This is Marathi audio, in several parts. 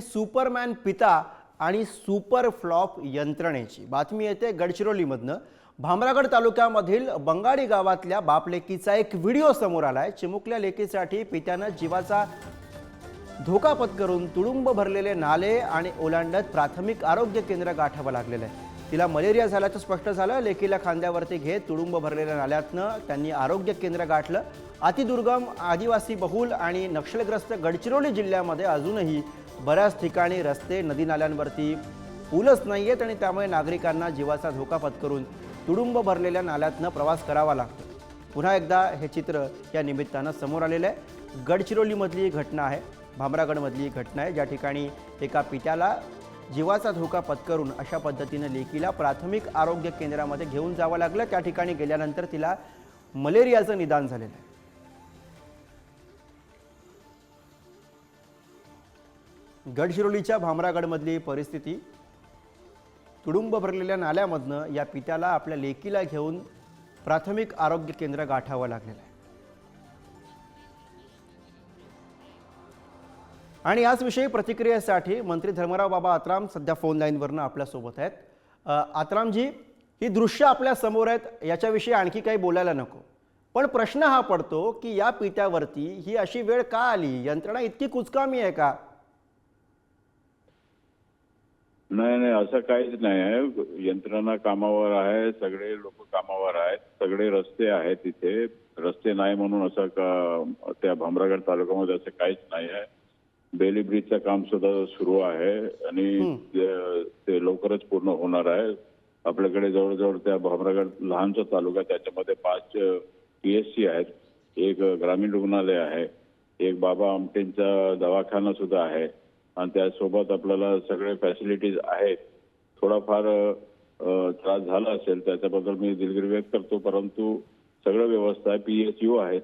सुपरमॅन पिता आणि सुपर फ्लॉप यंत्रणेची. बातमी येते गडचिरोलीमधनं. भामरागड तालुक्यामधील बंगाडी गावातल्या बापलेकीचा एक व्हिडिओ समोर आलाय. चिमुकल्या लेकीसाठी पित्यानं जीवाचा धोका पत्करून तुडुंब भरलेले नाले आणि ओलांडत प्राथमिक आरोग्य केंद्र गाठावं लागलेलं आहे. तिला मलेरिया झाल्याचं स्पष्ट झालं. लेकीला खांद्यावरती घेत तुडुंब भरलेल्या नाल्यातनं त्यांनी आरोग्य केंद्र गाठलं. अतिदुर्गम आदिवासी बहुल आणि नक्षलग्रस्त गडचिरोली जिल्ह्यामध्ये अजूनही बऱ्याच ठिकाणी रस्ते नदी नाल्यांवरती. पूलच नाही आहेत आणि त्यामुळे नागरिकांना जीवाचा धोका पत्करून तुडुंब भरलेल्या नाल्यातनं प्रवास करावा लागतो. पुन्हा एकदा हे चित्र या निमित्तानं समोर आलेलं आहे. गडचिरोलीमधली ही घटना आहे. भामरागडमधली ही घटना आहे. ज्या ठिकाणी एका पित्याला जीवाचा धोका पत्करून अशा पद्धतीनं लेकीला प्राथमिक आरोग्य केंद्रामध्ये घेऊन जावं लागलं. त्या ठिकाणी गेल्यानंतर तिला मलेरियाचं निदान झालेलं आहे. गडचिरोलीच्या भामरागडमधली परिस्थिती. तुडुंब भरलेल्या नाल्यामधनं या पित्याला आपल्या लेकीला घेऊन प्राथमिक आरोग्य केंद्र गाठावं लागलेलं आहे. आणि याचविषयी प्रतिक्रियेसाठी मंत्री धर्मराव बाबा आत्राम सध्या फोन लाईनवरनं आपल्यासोबत आहेत. आत्रामजी ही दृश्य आपल्यासमोर आहेत याच्याविषयी आणखी काही बोलायला नको. पण प्रश्न हा पडतो की या पित्यावरती ही अशी वेळ का आली? यंत्रणा इतकी कुचकामी आहे का? नाही नाही असं काहीच नाही आहे. यंत्रणा कामावर आहे सगळे लोक कामावर आहेत सगळे रस्ते आहेत तिथे रस्ते नाही म्हणून असं का त्या भामरागड तालुक्यामध्ये असं काहीच नाही आहे. बेली ब्रिजचं काम सुद्धा सुरू आहे आणि ते- लवकरच पूर्ण होणार आहे. आपल्याकडे जवळजवळ त्या भामरागड लहानसा तालुका त्याच्यामध्ये पाच पीएचसी आहेत. एक ग्रामीण रुग्णालय आहे. एक बाबा आमटेंचा दवाखाना सुद्धा आहे. आणि त्यासोबत आपल्याला सगळे फॅसिलिटीज आहेत. थोडाफार त्रास झाला असेल त्याच्याबद्दल मी दिलगिरी व्यक्त करतो परंतु सगळं व्यवस्था आहे पीएचयू आहेत.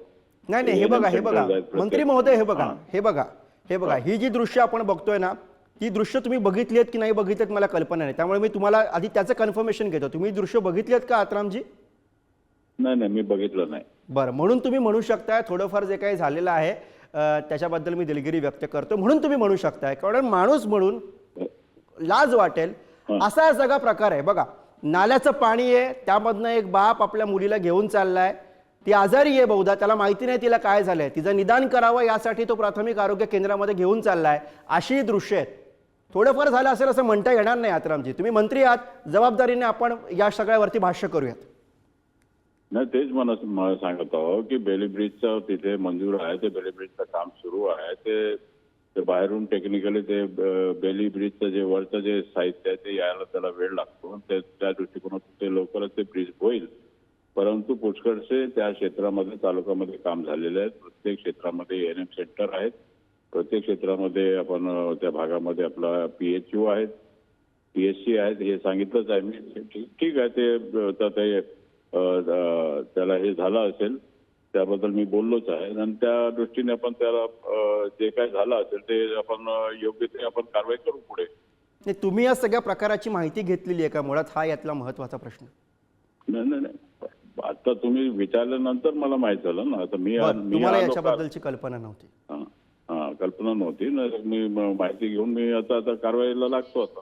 नाही नाही हे बघा हे बघा. मंत्री महोदय हे बघा हां. बघा हे बघा. ही. जी दृश्य आपण बघतोय ना ती दृश्य तुम्ही बघितली आहेत की नाही बघितली आहेत मला कल्पना नाही. त्यामुळे मी तुम्हाला आधी त्याचं कन्फर्मेशन घेतो. तुम्ही दृश्य बघितली आहेत का आत्रामजी? नाही नाही मी बघितलं नाही. बरं म्हणून तुम्ही म्हणू शकताय थोडंफार जे काही झालेलं आहे त्याच्याबद्दल मी दिलगिरी व्यक्त करतो म्हणून तुम्ही म्हणू शकताय. कारण माणूस म्हणून लाज वाटेल असा सगळा प्रकार आहे. बघा नाल्याचं पाणी आहे त्यामधनं एक बाप आपल्या मुलीला घेऊन चाललाय. ती आजारी आहे बहुधा त्याला माहिती नाही तिला काय झालंय. तिचं निदान करावं यासाठी तो प्राथमिक आरोग्य केंद्रामध्ये घेऊन चाललाय. अशी दृश्य आहेत. थोडंफार झालं असेल असं म्हणता येणार नाही आत्रामजी. तुम्ही मंत्री आहात जबाबदारीने आपण या सगळ्यावरती भाष्य करूयात. नाही तेच मला मला सांगत आहो की बेली ब्रिजचं तिथे मंजूर आहे ते बेली ब्रिजचं काम सुरू आहे. ते ते बाहेरून टेक्निकली ते बेली ब्रिजचं जे वरचं जे साहित्य आहे ते यायला त्याला वेळ लागतो. ते त्या दृष्टिकोनातून ते लवकरच ते ब्रिज होईल. परंतु पुष्कळसे त्या क्षेत्रामध्ये तालुक्यामध्ये काम झालेले आहेत प्रत्येक क्षेत्रामध्ये एन एम सेंटर आहेत. प्रत्येक क्षेत्रामध्ये आपण त्या भागामध्ये आपला पी एच यू आहेत. सी आहेत हे सांगितलंच आहे मी. ठीक ठीक आहे ते तर ते त्याला हे झालं असेल त्याबद्दल मी बोललोच आहे. आणि त्या दृष्टीने आपण त्याला जे काय झालं असेल ते आपण योग्य ते आपण कारवाई करू पुढे. तुम्ही या सगळ्या प्रकाराची माहिती घेतलेली आहे का मुळात? हा यातला महत्त्वाचा प्रश्न. नाही नाही नाही. आता तुम्ही विचारल्यानंतर मला माहीत झालं ना. आता मी तुम्हाला याच्याबद्दलची कल्पना नव्हती. हा, कल्पना नव्हती. म- माहिती घेऊन मी आता आता कारवाईला लागतो आता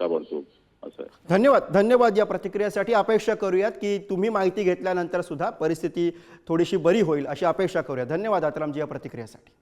ताबडतोब. असं आहे. धन्यवाद धन्यवाद या प्रतिक्रियेसाठी. अपेक्षा करूयात की तुम्ही माहिती घेतल्यानंतर सुद्धा परिस्थिती थोडीशी बरी होईल अशी अपेक्षा करूया धन्यवाद आतरामजी या प्रतिक्रियेसाठी.